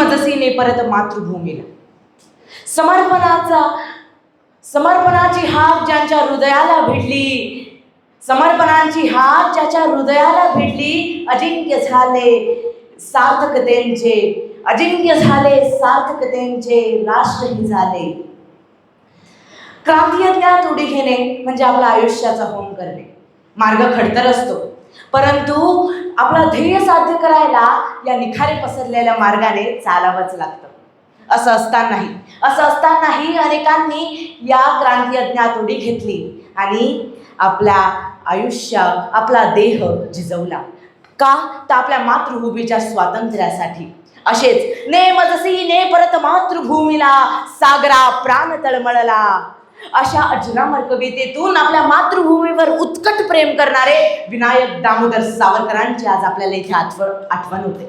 मजसीने परत मातृभूमीला. समर्पणाचा समर्पणाची हाक ज्यांच्या हृदयाला भिडली समर्पणाची हाक ज्याच्या हृदयाला भिडली अजिंक्य झाले सार्थकतेंचे अजिंक्य झाले सार्थकतेंचे राष्ट्रही झाले. क्रांतीयज्ञात उडी घेणे म्हणजे आपल्या आयुष्याचा होम करणे. मार्ग खडतर असतो. परंतु आपला ध्येय साध्य करायला या निखारे पसरलेल्या मार्गाने चालावंच लागतं. असं असतानाही असं असतानाही अनेकांनी या क्रांती यज्ञात उडी घेतली आणि आपल्या आयुष्य आपला देह झिजवला का? तर आपल्या मातृभूमीच्या स्वातंत्र्यासाठी. असेच ने मजसी ने परत मातृभूमीला सागरा प्राण तळमळला. अशा अजरामर कवितेतून आपल्या मातृभूमीवर उत्कट प्रेम करणारे विनायक दामोदर सावरकरांची आज आपल्याला इथे आठवण आठवण होते.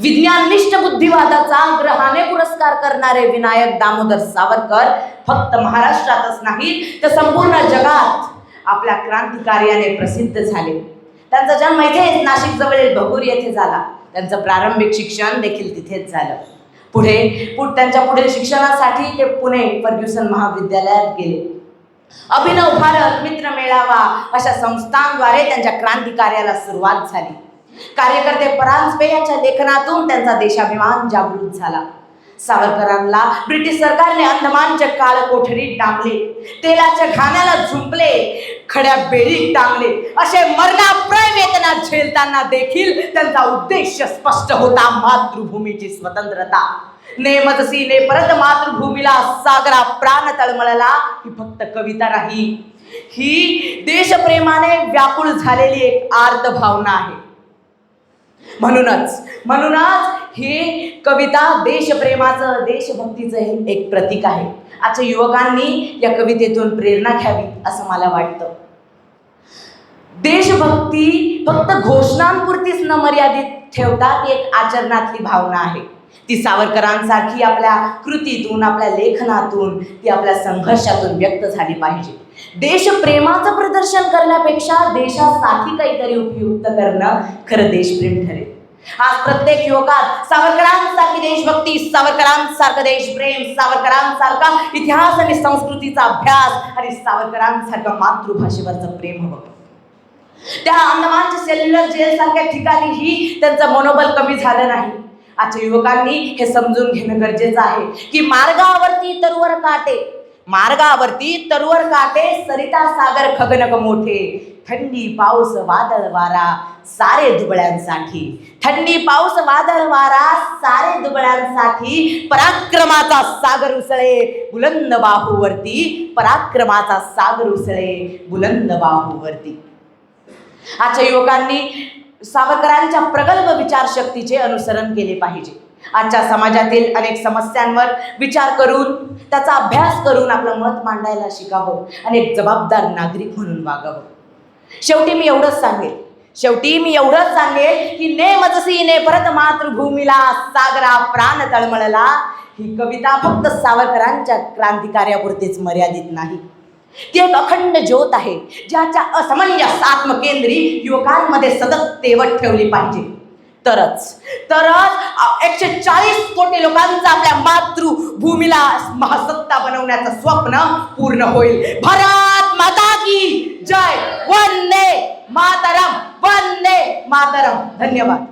विज्ञाननिष्ठ बुद्धिवादाचा ग्रहाने पुरस्कार करणारे विनायक दामोदर सावरकर फक्त महाराष्ट्रातच नाही तर संपूर्ण जगात आपल्या क्रांतिकार्याने प्रसिद्ध झाले. त्यांचा जन्म इथे नाशिक जवळील भगूर येथे झाला. त्यांचं प्रारंभिक शिक्षण देखील तिथेच झालं. पुढे पुढ त्यांच्या पुढील शिक्षणासाठी ते पुणे फर्ग्युसन महाविद्यालयात गेले. अभिनव भारत मित्र मेळावा अशा संस्थांद्वारे त्यांच्या क्रांतिकार्याला सुरुवात झाली. कार्यकर्ते परांजपे यांच्या लेखनातून त्यांचा देशाभिमान जागृत झाला. सावरकरांना ब्रिटिश सरकारने अंदमानच्या काळ कोठडीत डांबले. तेलाच्या घाण्याला झुंपले. खड्या बेडीत टांगले. असे मरणाप्रय वेदना झेलताना देखील त्यांचा उद्देश स्पष्ट होता मातृभूमीची स्वतंत्रता. नेमजसी ने परत मातृभूमीला सागरा प्राण तळमळला ही फक्त कविता नाही ही देशप्रेमाने व्याकुळ झालेली एक आर्त भावना आहे. म्हणूनच म्हणूनच ही कविता देशप्रेमाचं देशभक्तीचं हे एक प्रतीक आहे. आजच्या युवकांनी या कवितेतून प्रेरणा घ्यावी असं मला वाटतं. देशभक्ती फक्त घोषणांपुरतीच न मर्यादित ठेवता एक आचरणातली भावना आहे. ती सावरकरांसारखी आपल्या कृतीतून आपल्या लेखनातून ती आपल्या संघर्षातून व्यक्त झाली पाहिजे. देशप्रेमाचं प्रदर्शन करण्यापेक्षा देशासाठी काहीतरी उपयुक्त करणं खरं देशप्रेम ठरेल. आज प्रत्येक युवकात सावरकरांसारखी देशभक्ती सावरकरांसारखं देशप्रेम सावरकरांसारखा इतिहास आणि संस्कृतीचा अभ्यास आणि सावरकरांसारखं मातृभाषेवरचं प्रेम हवं. त्या अंदमानच्या सेल्युलर जेल सारख्या ठिकाणीही त्यांचं मनोबल कमी झालं नाही. आजच्या युवकांनी हे समजून घेणं गरजेचं आहे की मार्गावरती तरुवर काटे मार्गावरती तरुवर काटे सरिता सागर खगनक मोठे. थंडी पाऊस वादळ वारा सारे दुबळ्यांसाठी. थंडी पाऊस वादळ वारा सारे दुबळ्यांसाठी पराक्रमाचा सागर उसळे. बुलंद बाहूवरती पराक्रमाचा सागर उसळे. बुलंद बाहूवरती आजच्या युवकांनी सावरकरांच्या प्रगल्भ विचारशक्तीचे अनुसरण केले पाहिजे. आजच्या समाजातील अनेक समस्यांवर विचार करून त्याचा अभ्यास करून आपलं मत मांडायला शिकावं आणि एक जबाबदार नागरिक म्हणून वागावं. शेवटी मी एवढंच सांगेल. शेवटी मी एवढंच सांगेल की ने मजसी ने परत मातृभूमीला सागरा प्राण तळमळला ही कविता फक्त सावरकरांच्या क्रांतिकार्यापुरतीच मर्यादित नाही. ती एक अखंड ज्योत आहे ज्याच्या असमंजस आत्मकेंद्री युवकांमध्ये सतत तेवत ठेवली पाहिजे. तरच तरच एकशे चाळीस कोटी लोकांचा आपल्या मातृभूमीला महासत्ता बनवण्याचं स्वप्न पूर्ण होईल. भारत माता की जय. वंदे मातरम. वंदे मातरम. धन्यवाद.